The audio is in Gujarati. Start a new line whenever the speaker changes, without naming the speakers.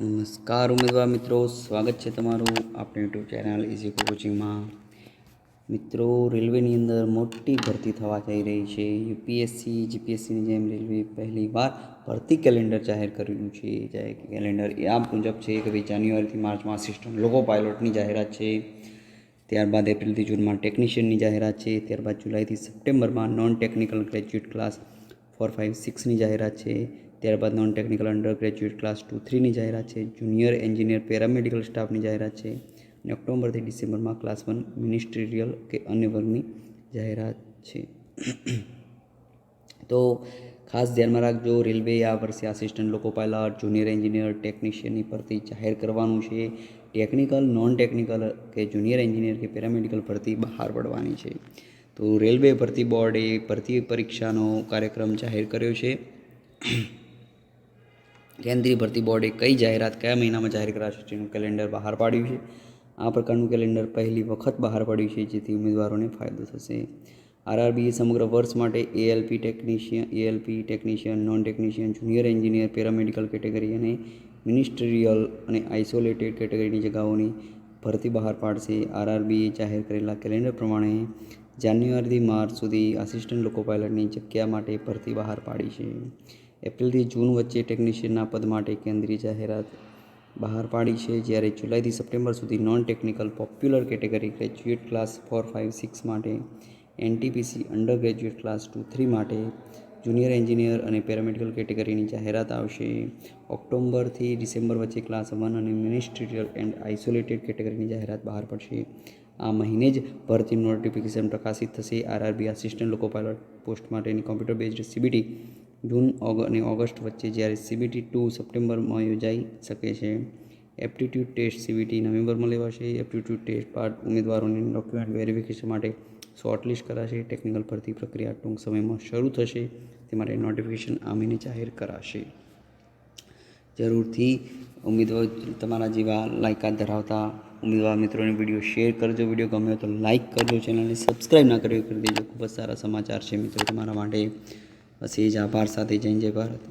નમસ્કાર ઉમેદવાર મિત્રો, સ્વાગત છે તમારું આપણી યુટ્યુબ ચેનલ ઇઝી કોચિંગમાં મિત્રો, રેલવેની અંદર મોટી ભરતી થવા જઈ રહી છે. યુપીએસસી જીપીએસસીની જેમ રેલવે પહેલી વાર ભરતી કેલેન્ડર જાહેર કર્યું છે. જાહેર કેલેન્ડર એ આ મુજબ છે કે ભાઈ જાન્યુઆરીથી માર્ચમાં સિસ્ટમ લોકો પાયલોટની જાહેરાત છે. ત્યારબાદ એપ્રિલથી જૂનમાં ટેકનિશિયનની જાહેરાત છે. ત્યારબાદ જુલાઈથી સપ્ટેમ્બરમાં non technical graduate class four five સિક્સની જાહેરાત છે. ત્યારબાદ non technical under graduate class two થ્રીની જાહેરાત છે. જુનિયર એન્જિનિયર પેરામેડિકલ સ્ટાફની જાહેરાત છે. અને ઓક્ટોબરથી ડિસેમ્બરમાં ક્લાસ વન મિનિસ્ટ્રીરિયલ કે અન્ય વર્ગની જાહેરાત છે. તો ખાસ ધ્યાનમાં રાખજો, રેલવે આ વર્ષે assistant loco pilot junior engineer ટેકનિશિયનની ભરતી જાહેર કરવાનું છે. ટેકનિકલ નોન ટેકનિકલ કે જુનિયર એન્જિનિયર કે પેરામેડિકલ ભરતી બહાર પડવાની છે. તો રેલવે ભરતી બોર્ડે ભરતી પરીક્ષાનો કાર્યક્રમ જાહેર કર્યો છે. કેન્દ્રીય ભરતી બોર્ડે કઈ જાહેરાત કયા મહિનામાં જાહેર કરાશે તેનું કેલેન્ડર બહાર પાડ્યું છે? આ પ્રકારનું કેલેન્ડર પહેલી વખત બહાર પાડ્યું છે, જેથી ઉમેદવારોને ફાયદો થશે. આરઆરબીએ સમગ્ર વર્ષ માટે A L P technician A L P technician non technician junior engineer paramedical category અને મિનિસ્ટ્રીયલ અને આઇસોલેટેડ કેટેગરીની જગાઓની ભરતી બહાર પાડશે. આરઆરબીએ જાહેર કરેલા કેલેન્ડર પ્રમાણે જાન્યુઆરીથી માર્ચ સુધી આસિસ્ટન્ટ લોકો પાયલટની જગ્યા માટે ભરતી બહાર પાડી છે. એપ્રિલથી જૂન વચ્ચે ટેકનિશિયનના પદ માટે કેન્દ્રીય જાહેરાત બહાર પાડી છે. જ્યારે જુલાઈથી સપ્ટેમ્બર સુધી non technical popular category graduate class four, five, six માટે, NTPC under graduate class two, three માટે જુનિયર એન્જિનિયર અને પેરામેડિકલ કેટેગરીની જાહેરાત આવશે. ઓક્ટોબરથી ડિસેમ્બર વચ્ચે ક્લાસ વન અને મિનિસ્ટ્રીયલ એન્ડ આઇસોલેટેડ કેટેગરીની જાહેરાત બહાર પડશે. આ મહિને જ ભરતી નોટિફિકેશન પ્રકાશિત થશે. RRB assistant loco pilot post માટેની કોમ્પ્યુટર બેઝડ સીબીટી જૂન અને ઓગસ્ટ વચ્ચે જ્યારે સીબીટી ટુ સપ્ટેમ્બરમાં યોજાઈ શકે છે. એપ્ટિટ્યૂડ ટેસ્ટ સીબીટી નવેમ્બરમાં લેવાશે. એપ્ટિટ્યૂડ ટેસ્ટ બાદ ઉમેદવારોની ડોક્યુમેન્ટ વેરિફિકેશન માટે શોર્ટલિસ્ટ કરાશે. ટેકનિકલ ભરતી પ્રક્રિયા ટૂંક સમયમાં શરૂ થશે. તે માટે નોટિફિકેશન આ જાહેર કરાશે. જરૂરથી ઉમેદવાર તમારા જેવા લાયકાત ધરાવતા ઉમેદવાર મિત્રોને વીડિયો શેર કરજો. વીડિયો ગમ્યો તો લાઇક કરજો. ચેનલને સબસ્ક્રાઈબ ના કર્યો કરી દેજો. ખૂબ જ સારા સમાચાર છે મિત્રો તમારા માટે. બસ એ જ આભાર સાથે જય જય ભારત.